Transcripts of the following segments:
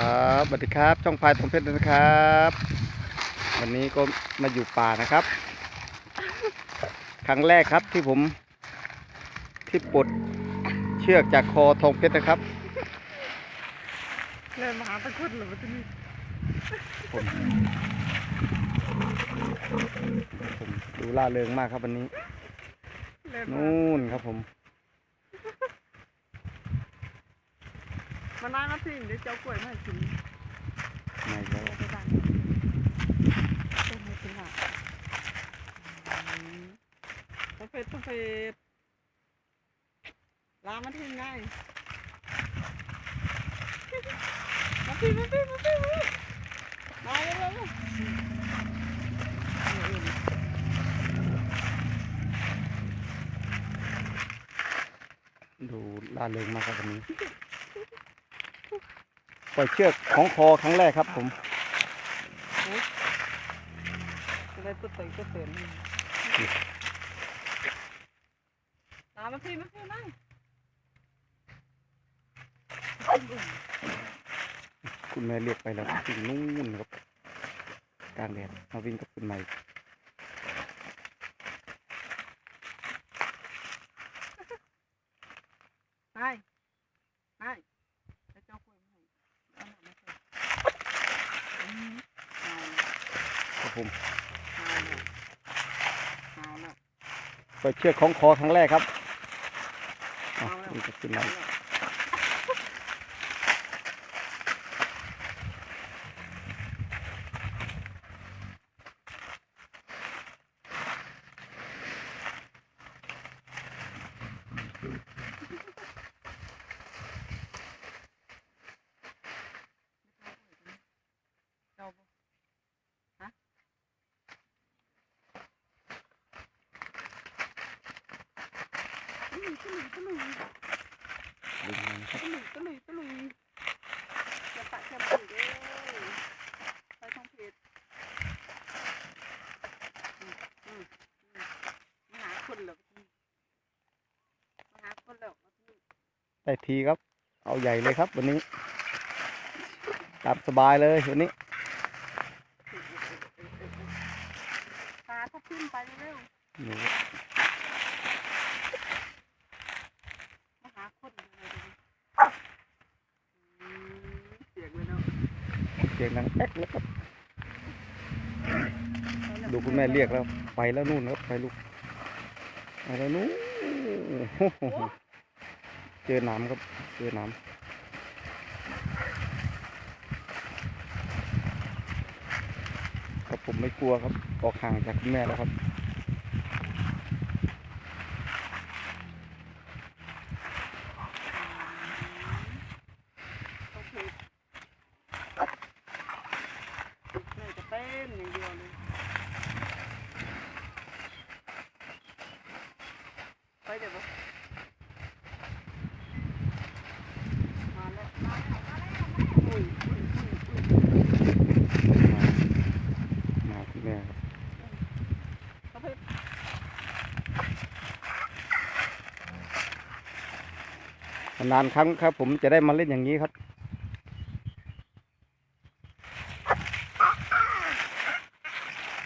ครับสวัสดีครับ ช่องพายทองเพชรนะครับ วันนี้ก็มาอยู่ป่านะครับ ครั้งแรกครับที่ผมที่ปลดเชือกจากคอทองเพชรนะครับเลยมาหาตะกรุดเหรือวะที่นี่ผมผมดูล่าเริงมากครับวันนี้เลยมานู่นครับผม มานั่งมาสิเดี๋ยวเจ้ากล้วยมาให้กินไม่แล้วเอาไปดันต้มให้กินหน่อยอืมต้องเผ็ดต้องเผ็ดลามันทิ้งง่ายมาพี่มาพี่มาพี่มาพี่มาเร็วเร็วเร็วเออดูล่าเริงมากครับวันนี้ ปล่อยเชือกของคอครั้งแรกครับผมอะไรตัวเตยตัวเตือนลามาพี่มาพี่มาคุณแม่เรียกไปแล้วถึงนู่นครับกลางแดดมาวิ่งกับคุณใหม่ ไปไปแล้วเจ้ากล้วยมาให้เอาหนังมาใส่อืมเอา ครับผม เอาเนี่ยเอาเนี่ย ปิดเชือกของคอครั้งแรกครับอะขึ้นมาเนี่ยเอาบ่ฮะ ตะลุยตะลุยตะลุย วิ่งมานะครับ ตะลุยตะลุยตะลุยจะปะจะบุยเด้อไปท่องเพชรอืมอืมอืมมาหาคนเหรอมาหาคนเหรอมาที่นี่ ได้ทีครับ เอาใหญ่เลยครับ วันนี้ตามสบายเลยวันนี้พาทับทิมไปเร็วนี่ๆมาหาคนเลยเดี๋ยวนี้อืมเสียงเลยเนาะเสียงดังแป๊กแล้วครับไปแล้วดูคุณแม่เรียกแล้ว ไปแล้วนู่นครับไปลูกไปแล้วนู่นโอ้โห เจอหน้ำครับ เจอหน้ำครับผมไม่กลัวครับ ออกห่างจากคุณแม่แล้วครับไปเดี๋ยวบ่มาแล้วมาแล้วมาแล้วมาแล้วอุ้ยอุ้ยอุ้ยอุ้ย มาคุณแม่ครับ เขาไป นานครั้งครับ ผมจะได้มาเล่นอย่างนี้ครับ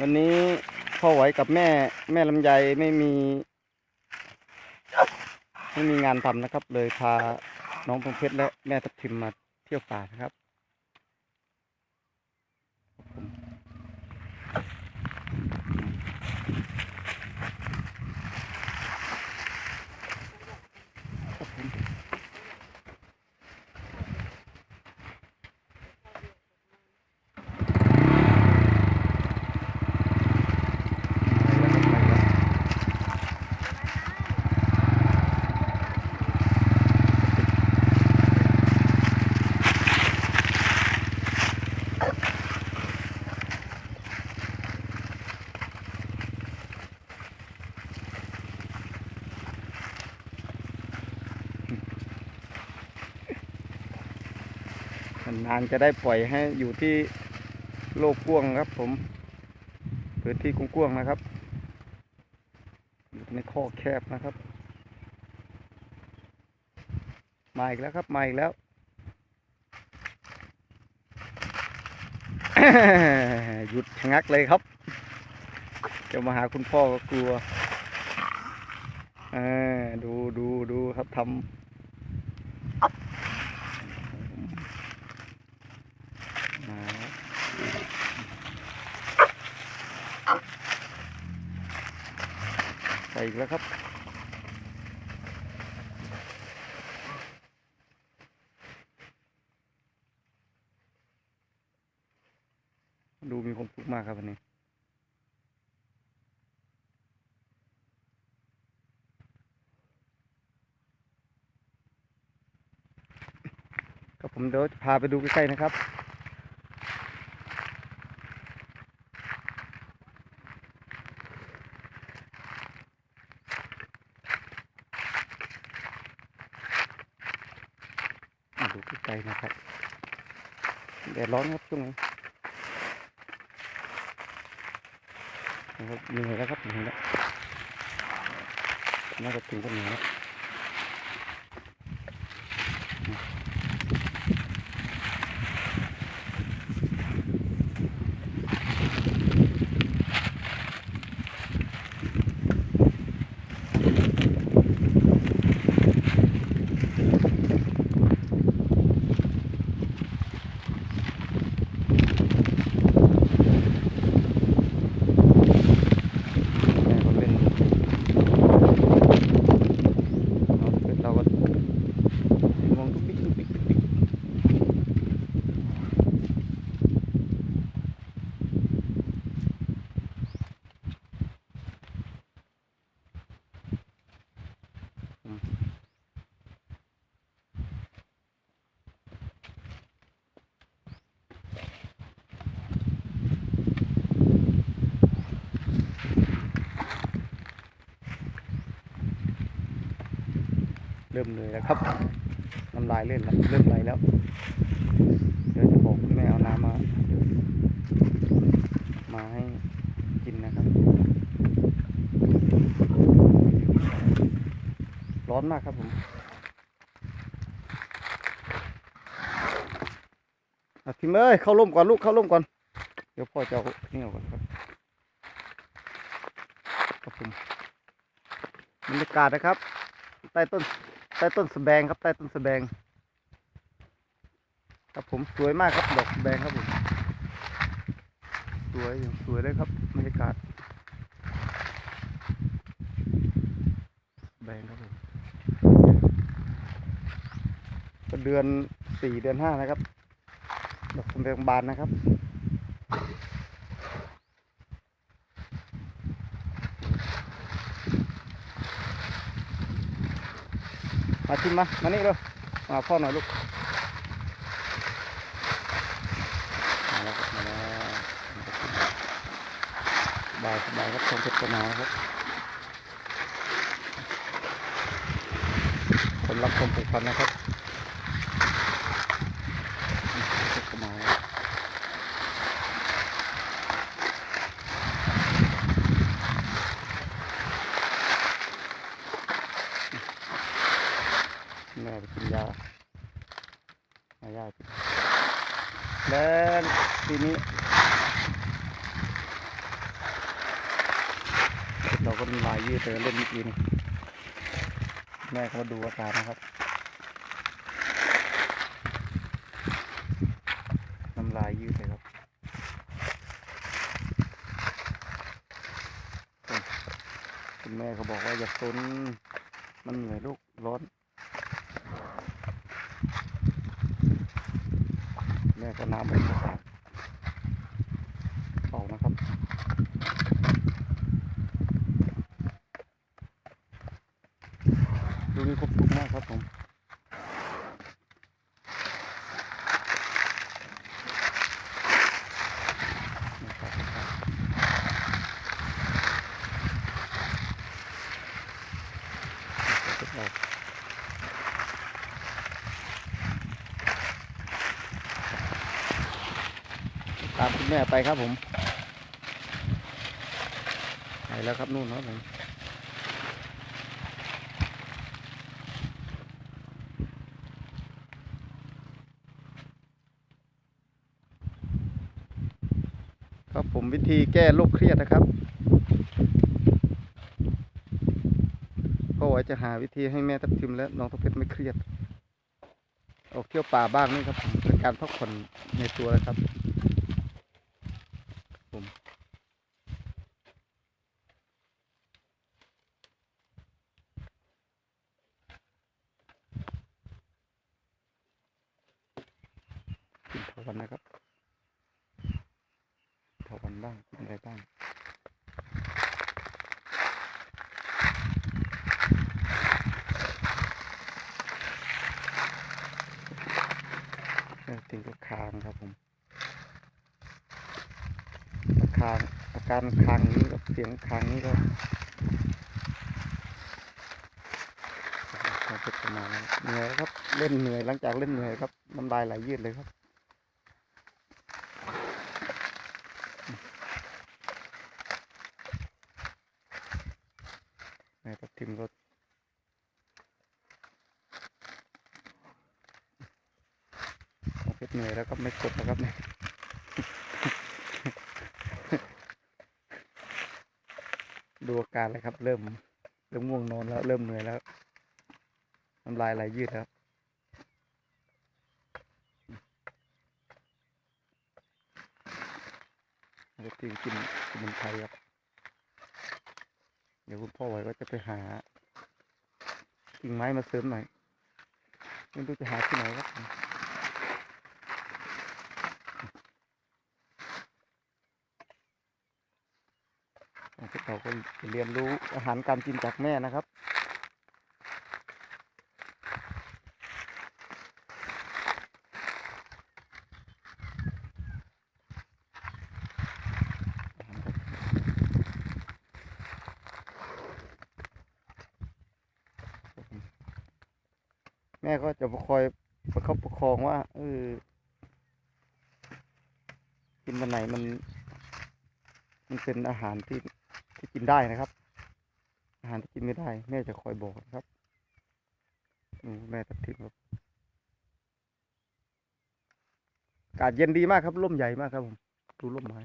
วันนี้พ่อไหวกับแม่แม่ลำไยไม่มี ไม่มีงานทำนะครับ เลยพาน้องพงเพชรและแม่ทับทิมมาเที่ยวป่านะครับผมไปแล้วครับไปแล้ว นานจะได้ปล่อยให้อยู่ที่โลกกว้างครับผมพื้นที่กว้างๆนะครับอยู่ในข้อแคบนะครับ มาอีกแล้วครับ มาอีกแล้วหยุดชะงักเลยครับ จะมาหาคุณพ่อก็กลัวอดูดูดูครับทำมาใส่อีกแล้วครับ ดูมีความสุขมากครับวันนี้ก็ผมเดี๋ยวจะพาไปดูใกล้ๆนะครับ มาดูใกล้ๆนะครับแดด ร้อนครับช่วงนี้นะครับเหนื่อยแล้วครับเหนื่อยแล้วน่าจะถึงกันเหนื่อยแล้วแม่ก็เล่นเอาเสร็จเราก็มองทุกปิ๊กทุกปิ๊กทุกปิ๊กอืมเริ่มเลยแล้วครับน้ำลายเล่นแล้วเริ่มไหลแล้วเดี๋ยวจะบอกคุณแม่เอาน้ำมา มาให้กินนะครับ ร้อนมากครับผมทิมเอ้ยเข้าร่มก่อนลูกเข้าร่มก่อน เดี๋ยวพ่อจะเอานี่ออกก่อนครับครับผมบรรยากาศนะครับ ใต้ต้น ใต้ต้นสแบงครับใต้ต้นสแบง ครับผมสวยมากครับดอกสแบงครับผมสวยอย่างสวยเลยครับบรรยากาศสะแบงครับผมเดือนสี่เดือนห้านะครับดอกสแบงบานนะครับ มาชิมมา มานี่เร็วมาพ่อหน่อยลูกมาแล้วมาแล้วบายสบายครับชมเพชรนาวครับคนรักชมผูกพันนะครับเพชรกระหนาวครับแม่ไปกินยาหายากิน ทีนี้ เราก็มีลายยืดเดินเล่นเมื่อกี้นี่แม่เขามาดูอาการนะครับน้ำลายยืดเลยครับคุณแม่เขาบอกว่าอย่าซนมันเหนื่อยลูกร้อนแม่ก็น้ำไปสาดออกนะครับ ดูมีความสุขมากครับผมตามคุณแม่ไปครับผม ไปแล้วครับนู่นครับผม ผมวิธีแก้โรคเครียดนะครับก็ไว้จะหาวิธีให้แม่ทับทิมและน้องทับเพชรไม่เครียด ออกเที่ยวป่าบ้างนี่ครับเป็นการพักผ่อนในตัวนะครับ ผมกินเถาวันนะครับเถาวันบ้างกินอะไรบ้าง เออถึงกับคางครับผม คางอาการคางนี้กับเสียงคางนี้ก็ก็จะประมาณนั้นเหนื่อยครับเล่นเหนื่อยหลังจากเล่นเหนื่อยครับน้ำลายไหลยืดเลยครับแม่ทับทิมก็เอาเพชรเหนื่อยแล้วก็ไม่กดนะครับเนี่ย ดูอาการเลยครับ เริ่ม เริ่มง่วงนอนแล้ว เริ่มเหนื่อยแล้วน้ำลายไหลยืดแล้วจะกินกินมุนไพรครับ เดี๋ยวคุณพ่อไว้ก็จะไปหากิ่งไม้มาเสริมหน่อยไม่รู้จะหาที่ไหนครับ พวกเราก็เรียนรู้อาหารการกินจากแม่นะครับ แม่ก็จะคอยประคับประคองว่าเออกินวันไหนมันมันเป็นอาหารที่ ที่กินได้นะครับ อาหารที่กินไม่ได้ แม่จะคอยบอกนะครับแม่ตัดทิ้งครับอากาศเย็นดีมากครับร่มใหญ่มากครับผมดูร่มไม้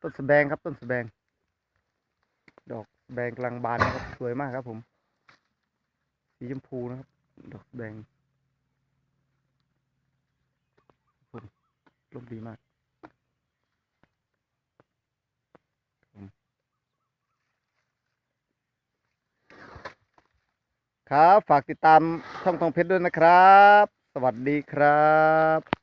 ต้นสแบงครับ ต้นสแบงดอกสแบงกลังบานนะครับสวยมากครับ ผม สีชมพูนะครับ ดอกแดงผมร่มดีมาก ครับ ฝากติดตามช่องทองเพชรด้วยนะครับ สวัสดีครับ